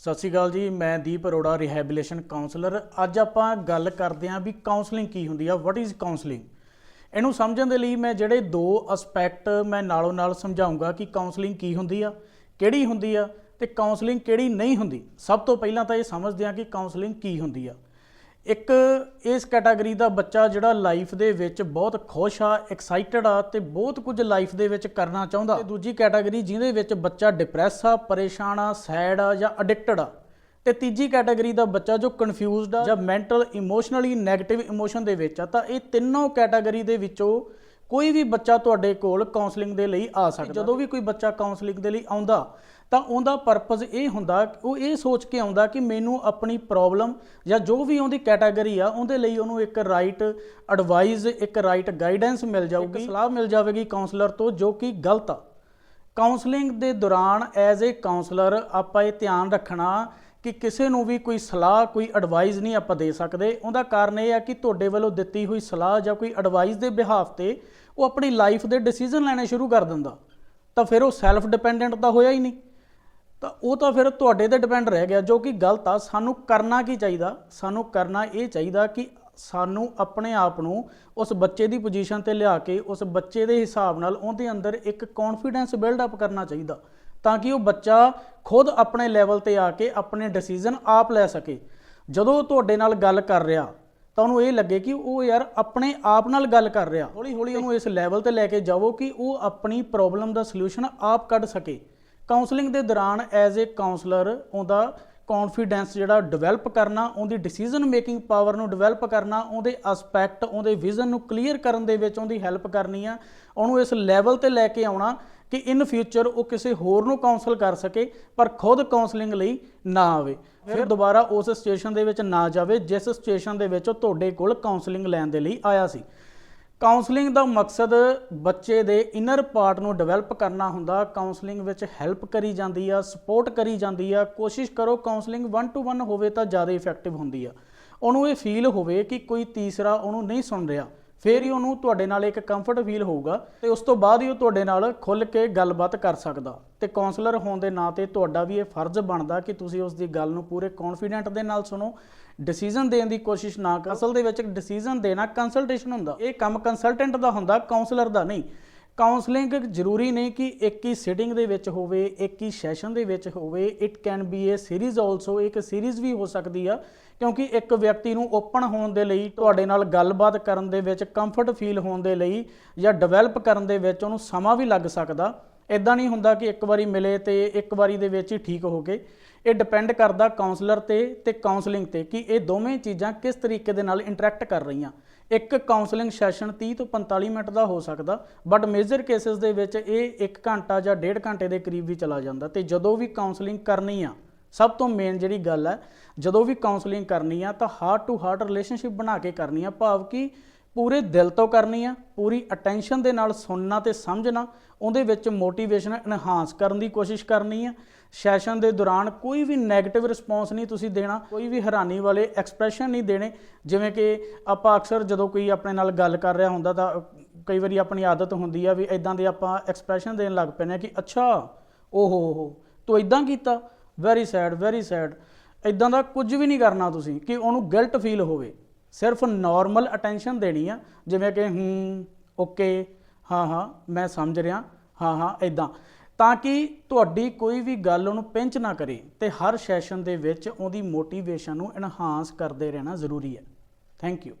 ਸਤਿ ਸ਼੍ਰੀ ਅਕਾਲ ਜੀ, ਮੈਂ ਦੀਪ ਅਰੋੜਾ ਰਿਹੈਬਿਲਿਟੇਸ਼ਨ ਕਾਉਂਸਲਰ ਅੱਜ ਆਪਾਂ ਗੱਲ ਕਰਦੇ ਹਾਂ ਵੀ ਕਾਉਂਸਲਿੰਗ ਕੀ ਹੁੰਦੀ ਆ ਵਾਟ ਇਜ਼ ਕਾਉਂਸਲਿੰਗ ਇਹਨੂੰ ਸਮਝਣ ਦੇ ਲਈ ਮੈਂ ਜਿਹੜੇ ਦੋ ਅਸਪੈਕਟ ਮੈਂ ਨਾਲੋਂ ਨਾਲ ਸਮਝਾਉਂਗਾ ਕਿ ਕਾਉਂਸਲਿੰਗ ਕੀ ਹੁੰਦੀ ਆ, ਕਿਹੜੀ ਹੁੰਦੀ ਆ ਤੇ ਕਾਉਂਸਲਿੰਗ ਕਿਹੜੀ ਨਹੀਂ ਹੁੰਦੀ। ਸਭ ਤੋਂ ਪਹਿਲਾਂ ਤਾਂ ਇਹ ਸਮਝਦੇ ਹਾਂ ਕਿ ਕਾਉਂਸਲਿੰਗ ਕੀ ਹੁੰਦੀ ਆ। ਇੱਕ ਇਸ ਕੈਟਾਗਰੀ ਦਾ ਬੱਚਾ ਜਿਹੜਾ ਲਾਈਫ ਦੇ ਵਿੱਚ ਬਹੁਤ ਖੁਸ਼ ਆ ਐਕਸਾਈਟਡ ਆ ਤੇ ਬਹੁਤ ਕੁਝ ਲਾਈਫ ਦੇ ਵਿੱਚ ਕਰਨਾ ਚਾਹੁੰਦਾ। ਤੇ ਦੂਜੀ ਕੈਟਾਗਰੀ ਜਿਹਦੇ ਵਿੱਚ ਬੱਚਾ ਡਿਪਰੈਸ ਆ, ਪਰੇਸ਼ਾਨ ਆ ਸੈਡ ਆ ਜਾਂ ਐਡਿਕਟਡ ਆ। ਤੇ ਤੀਜੀ ਕੈਟਾਗਰੀ ਦਾ ਬੱਚਾ ਜੋ ਕਨਫਿਊਜ਼ਡ ਆ ਜਾਂ ਮੈਂਟਲ ਇਮੋਸ਼ਨਲੀ 네ਗੇਟਿਵ ਇਮੋਸ਼ਨ ਦੇ ਵਿੱਚ ਆ, ਤਾਂ ਇਹ ਤਿੰਨੋਂ ਕੈਟਾਗਰੀ ਦੇ ਵਿੱਚੋਂ ਕੋਈ ਵੀ ਬੱਚਾ ਤੁਹਾਡੇ ਕੋਲ ਕਾਉਂਸਲਿੰਗ ਦੇ ਲਈ ਆ ਸਕਦਾ। ਜਦੋਂ ਵੀ ਕੋਈ ਬੱਚਾ ਕਾਉਂਸਲਿੰਗ ਦੇ ਲਈ ਆਉਂਦਾ ਤਾਂ ਉਹਦਾ ਪਰਪਸ ਇਹ ਹੁੰਦਾ ਕਿ ਉਹ ਇਹ ਸੋਚ ਕੇ ਆਉਂਦਾ ਕਿ ਮੈਨੂੰ ਆਪਣੀ ਪ੍ਰੋਬਲਮ ਜਾਂ ਜੋ ਵੀ ਉਹਦੀ ਕੈਟਾਗਰੀ ਆ ਉਹਦੇ ਲਈ ਉਹਨੂੰ ਇੱਕ ਰਾਈਟ ਐਡਵਾਈਸ ਇੱਕ ਰਾਈਟ ਗਾਈਡੈਂਸ ਮਿਲ ਜਾਊਗੀ। ਸਲਾਹ ਮਿਲ ਜਾਵੇਗੀ ਕਾਉਂਸਲਰ ਤੋਂ ਜੋ ਕਿ ਗਲਤ ਆ। ਕਾਉਂਸਲਿੰਗ ਦੇ ਦੌਰਾਨ ਐਜ਼ ਅ ਕਾਉਂਸਲਰ ਆਪਾਂ ਇਹ ਧਿਆਨ ਰੱਖਣਾ ਕਿ ਕਿਸੇ ਨੂੰ ਵੀ ਕੋਈ ਸਲਾਹ, ਕੋਈ ਐਡਵਾਈਸ ਨਹੀਂ ਆਪਾਂ ਦੇ ਸਕਦੇ। ਉਹਦਾ ਕਾਰਨ ਇਹ ਆ ਕਿ ਤੁਹਾਡੇ ਵੱਲੋਂ ਦਿੱਤੀ ਹੋਈ ਸਲਾਹ ਜਾਂ ਕੋਈ ਐਡਵਾਈਸ ਦੇ ਬਿਹਾਫ ਤੇ ਉਹ ਆਪਣੀ ਲਾਈਫ ਦੇ ਡਿਸੀਜਨ ਲੈਣੇ ਸ਼ੁਰੂ ਕਰ ਦਿੰਦਾ। ਤਾਂ ਫਿਰ ਉਹ ਸੈਲਫ ਡਿਪੈਂਡੈਂਟ ਤਾਂ ਹੋਇਆ ਹੀ ਨਹੀਂ। ਤਾਂ ਉਹ ਤਾਂ ਫਿਰ ਤੁਹਾਡੇ ਤੇ ਡਿਪੈਂਡ ਰਹਿ ਗਿਆ, ਜੋ ਕਿ ਗਲਤ ਆ। ਸਾਨੂੰ ਕਰਨਾ ਕੀ ਚਾਹੀਦਾ? ਸਾਨੂੰ ਕਰਨਾ ਇਹ ਚਾਹੀਦਾ ਕਿ ਸਾਨੂੰ ਆਪਣੇ ਆਪ ਨੂੰ ਉਸ ਬੱਚੇ ਦੀ ਪੋਜੀਸ਼ਨ ਤੇ ਲਿਆ ਕੇ, ਉਸ ਬੱਚੇ ਦੇ ਹਿਸਾਬ ਨਾਲ ਉਹਦੇ ਅੰਦਰ ਇੱਕ ਕੌਨਫੀਡੈਂਸ ਬਿਲਡ ਅਪ ਕਰਨਾ ਚਾਹੀਦਾ। ਤਾਂ ਕਿ ਉਹ ਬੱਚਾ ਖੁਦ ਆਪਣੇ ਲੈਵਲ ਤੇ ਆ ਕੇ ਆਪਣੇ ਡਿਸੀਜਨ ਆਪ ਲੈ ਸਕੇ। ਜਦੋਂ ਉਹ ਤੁਹਾਡੇ ਨਾਲ ਗੱਲ ਕਰ ਰਿਹਾ, ਤਾਂ ਉਹਨੂੰ ਇਹ ਲੱਗੇ ਕਿ ਉਹ ਯਾਰ ਆਪਣੇ ਆਪ ਨਾਲ ਗੱਲ ਕਰ ਰਿਹਾ। ਹੌਲੀ ਹੌਲੀ ਉਹਨੂੰ ਇਸ ਲੈਵਲ ਤੇ ਲੈ ਕੇ ਜਾਵੋ ਕਿ ਉਹ ਆਪਣੀ ਪ੍ਰੋਬਲਮ ਦਾ ਸੋਲੂਸ਼ਨ ਆਪ ਕੱਢ ਸਕੇ। ਕਾਉਂਸਲਿੰਗ ਦੇ ਦੌਰਾਨ ਐਜ਼ ਅ ਕਾਉਂਸਲਰ ਉਹਦਾ ਕੌਨਫੀਡੈਂਸ ਜਿਹੜਾ ਡਿਵੈਲਪ ਕਰਨਾ, ਉਹਦੀ ਡਿਸੀਜਨ ਮੇਕਿੰਗ ਪਾਵਰ ਨੂੰ ਡਿਵੈਲਪ ਕਰਨਾ, ਉਹਦੇ ਐਸਪੈਕਟ ਉਹਦੇ ਵਿਜ਼ਨ ਨੂੰ ਕਲੀਅਰ ਕਰਨ ਦੇ ਵਿੱਚ ਉਹਦੀ ਹੈਲਪ ਕਰਨੀ ਆ। ਉਹਨੂੰ ਇਸ ਲੈਵਲ ਤੇ ਲੈ ਕੇ ਆਉਣਾ ਕਿ ਇਨ ਫਿਊਚਰ ਉਹ ਕਿਸੇ ਹੋਰ ਨੂੰ ਕਾਉਂਸਲ ਕਰ ਸਕੇ ਪਰ ਖੁਦ ਕਾਉਂਸਲਿੰਗ ਲਈ ਨਾ ਆਵੇ। ਫਿਰ ਦੁਬਾਰਾ ਉਸ ਸਿਚੁਏਸ਼ਨ ਦੇ ਵਿੱਚ ਨਾ ਜਾਵੇ ਜਿਸ ਸਿਚੁਏਸ਼ਨ ਦੇ ਵਿੱਚ ਉਹ ਤੁਹਾਡੇ ਕੋਲ ਕਾਉਂਸਲਿੰਗ ਲੈਣ ਦੇ ਲਈ ਆਇਆ ਸੀ। ਕਾਉਂਸਲਿੰਗ ਦਾ ਮਕਸਦ ਬੱਚੇ ਦੇ ਇਨਰ ਪਾਰਟ ਨੂੰ ਡਿਵੈਲਪ ਕਰਨਾ ਹੁੰਦਾ ਕਾਉਂਸਲਿੰਗ ਵਿੱਚ ਹੈਲਪ ਕਰੀ ਜਾਂਦੀ ਆ ਸਪੋਰਟ ਕਰੀ ਜਾਂਦੀ ਆ। ਕੋਸ਼ਿਸ਼ ਕਰੋ ਕਾਉਂਸਲਿੰਗ 1 ਟੂ 1 ਹੋਵੇ ਤਾਂ ਜ਼ਿਆਦਾ ਇਫੈਕਟਿਵ ਹੁੰਦੀ ਆ। ਉਹਨੂੰ ਇਹ ਫੀਲ ਹੋਵੇ ਕਿ ਕੋਈ ਤੀਸਰਾ ਉਹਨੂੰ ਨਹੀਂ ਸੁਣ ਰਿਹਾ। ਫੇਰ ਹੀ ਉਹਨੂੰ ਤੁਹਾਡੇ ਨਾਲ ਇੱਕ ਕੰਫਰਟ ਫੀਲ ਹੋਊਗਾ ਤੇ ਉਸ ਤੋਂ ਬਾਅਦ ਹੀ ਉਹ ਤੁਹਾਡੇ ਨਾਲ ਖੁੱਲ ਕੇ ਗੱਲਬਾਤ ਕਰ ਸਕਦਾ। ਤੇ ਕਾਉਂਸਲਰ ਹੋਣ ਦੇ ਨਾਂ ਤੇ ਤੁਹਾਡਾ ਵੀ ਇਹ ਫਰਜ਼ ਬਣਦਾ ਕਿ ਤੁਸੀਂ ਉਸ ਦੀ ਗੱਲ ਨੂੰ ਪੂਰੇ ਕੌਨਫੀਡੈਂਟ ਦੇ ਨਾਲ ਸੁਣੋ ਡਿਸੀਜਨ ਦੇਣ ਦੀ ਕੋਸ਼ਿਸ਼ ਨਾ ਕਰੋ। ਅਸਲ ਦੇ ਵਿੱਚ ਡਿਸੀਜਨ ਦੇਣਾ ਕੰਸਲਟੇਸ਼ਨ ਹੁੰਦਾ। ਇਹ ਕੰਮ ਕੰਸਲਟੈਂਟ ਦਾ ਹੁੰਦਾ ਕਾਉਂਸਲਰ ਦਾ ਨਹੀਂ। ਕਾਉਂਸਲਿੰਗ ਜ਼ਰੂਰੀ ਨਹੀਂ ਕਿ ਇੱਕ ਹੀ ਸਿਟਿੰਗ ਦੇ ਵਿੱਚ ਹੋਵੇ, ਇੱਕ ਹੀ ਸੈਸ਼ਨ ਦੇ ਵਿੱਚ ਹੋਵੇ it can be a series also ਇੱਕ ਸੀਰੀਜ਼ ਵੀ ਹੋ ਸਕਦੀ ਆ, ਕਿਉਂਕਿ ਇੱਕ ਵਿਅਕਤੀ ਨੂੰ ਓਪਨ ਹੋਣ ਦੇ ਲਈ, ਤੁਹਾਡੇ ਨਾਲ ਗੱਲਬਾਤ ਕਰਨ ਦੇ ਵਿੱਚ ਕੰਫਰਟ ਫੀਲ ਹੋਣ ਦੇ ਲਈ ਜਾਂ ਡਿਵੈਲਪ ਕਰਨ ਦੇ ਵਿੱਚ ਉਹਨੂੰ ਸਮਾਂ ਵੀ ਲੱਗ ਸਕਦਾ। ਇਦਾਂ ਨਹੀਂ ਹੁੰਦਾ ਕਿ ਇੱਕ ਵਾਰੀ ਮਿਲੇ ਤੇ ਇੱਕ ਵਾਰੀ ਦੇ ਵਿੱਚ ਹੀ ਠੀਕ ਹੋ ਗਏ। ਇਹ ਡਿਪੈਂਡ ਕਰਦਾ ਕਾਉਂਸਲਰ ਤੇ ਤੇ ਕਾਉਂਸਲਿੰਗ ਤੇ ਕਿ ਇਹ ਦੋਵੇਂ ਚੀਜ਼ਾਂ ਕਿਸ ਤਰੀਕੇ ਦੇ ਨਾਲ ਇੰਟਰੈਕਟ ਕਰ ਰਹੀਆਂ। ਇੱਕ ਕਾਉਂਸਲਿੰਗ ਸੈਸ਼ਨ 30 ਤੋਂ 45 ਮਿੰਟ ਦਾ ਹੋ ਸਕਦਾ ਬਟ ਮੇਜਰ ਕੇਸਿਸ ਦੇ ਵਿੱਚ ਇਹ 1 ਘੰਟਾ ਜਾਂ 1.5 ਘੰਟੇ ਦੇ ਕਰੀਬ ਵੀ ਚਲਾ ਜਾਂਦਾ ਤੇ ਜਦੋਂ ਵੀ ਕਾਉਂਸਲਿੰਗ ਕਰਨੀ ਆ, ਸਭ ਤੋਂ ਮੇਨ ਜਿਹੜੀ ਗੱਲ ਹੈ, ਜਦੋਂ ਵੀ ਕਾਉਂਸਲਿੰਗ ਕਰਨੀ ਆ ਤਾਂ ਹਾਰਟ ਟੂ ਹਾਰਟ ਰਿਲੇਸ਼ਨਸ਼ਿਪ ਬਣਾ ਕੇ ਕਰਨੀ ਆ, ਭਾਵ ਕਿ ਪੂਰੇ ਦਿਲ ਤੋਂ ਕਰਨੀ ਆ, ਪੂਰੀ ਅਟੈਂਸ਼ਨ ਦੇ ਨਾਲ ਸੁਣਨਾ ਤੇ ਸਮਝਣਾ, ਉਹਦੇ ਵਿੱਚ ਮੋਟੀਵੇਸ਼ਨ ਐਨਹਾਂਸ ਕਰਨ ਦੀ ਕੋਸ਼ਿਸ਼ ਕਰਨੀ ਆ। ਸੈਸ਼ਨ ਦੇ ਦੌਰਾਨ ਕੋਈ ਵੀ 네ਗੇਟਿਵ ਰਿਸਪੌਂਸ ਨਹੀਂ ਤੁਸੀਂ ਦੇਣਾ, ਕੋਈ ਵੀ ਹੈਰਾਨੀ ਵਾਲੇ ਐਕਸਪ੍ਰੈਸ਼ਨ ਨਹੀਂ ਦੇਣੇ। ਜਿਵੇਂ ਕਿ ਆਪਾਂ ਅਕਸਰ ਜਦੋਂ ਕੋਈ ਆਪਣੇ ਨਾਲ ਗੱਲ ਕਰ ਰਿਹਾ ਹੁੰਦਾ ਤਾਂ ਕਈ ਵਾਰੀ ਆਪਣੀ ਆਦਤ ਹੁੰਦੀ ਆ ਵੀ ਇਦਾਂ ਦੇ ਆਪਾਂ ਐਕਸਪ੍ਰੈਸ਼ਨ ਦੇਣ ਲੱਗ ਪੈਂਦੇ ਆ ਕਿ, ਅੱਛਾ, ਓਹੋ ਹੋ ਤੂੰ ਇਦਾਂ ਕੀਤਾ ਵੈਰੀ ਸੈਡ ਵੈਰੀ ਸੈਡ ਇਦਾਂ ਦਾ ਕੁਝ ਵੀ ਨਹੀਂ ਕਰਨਾ ਤੁਸੀਂ, ਕਿ ਉਹਨੂੰ ਗਿਲਟ ਫੀਲ ਹੋਵੇ। ਸਿਰਫ ਨਾਰਮਲ ਅਟੈਂਸ਼ਨ ਦੇਣੀ ਆ, ਜਿਵੇਂ ਕਿ ਹੂੰ, ਓਕੇ, ਹਾਂ ਹਾਂ, ਮੈਂ ਸਮਝ ਰਿਹਾ, ਹਾਂ ਹਾਂ ਇਦਾਂ ਤਾਂ ਕਿ ਤੁਹਾਡੀ ਕੋਈ ਵੀ ਗੱਲ ਉਹਨੂੰ ਪਿੰਚ ਨਾ ਕਰੇ ਤੇ ਹਰ ਸੈਸ਼ਨ ਦੇ ਵਿੱਚ ਉਹਦੀ ਮੋਟੀਵੇਸ਼ਨ ਨੂੰ ਐਨਹਾਂਸ ਕਰਦੇ ਰਹਿਣਾ ਜ਼ਰੂਰੀ ਹੈ। Thank you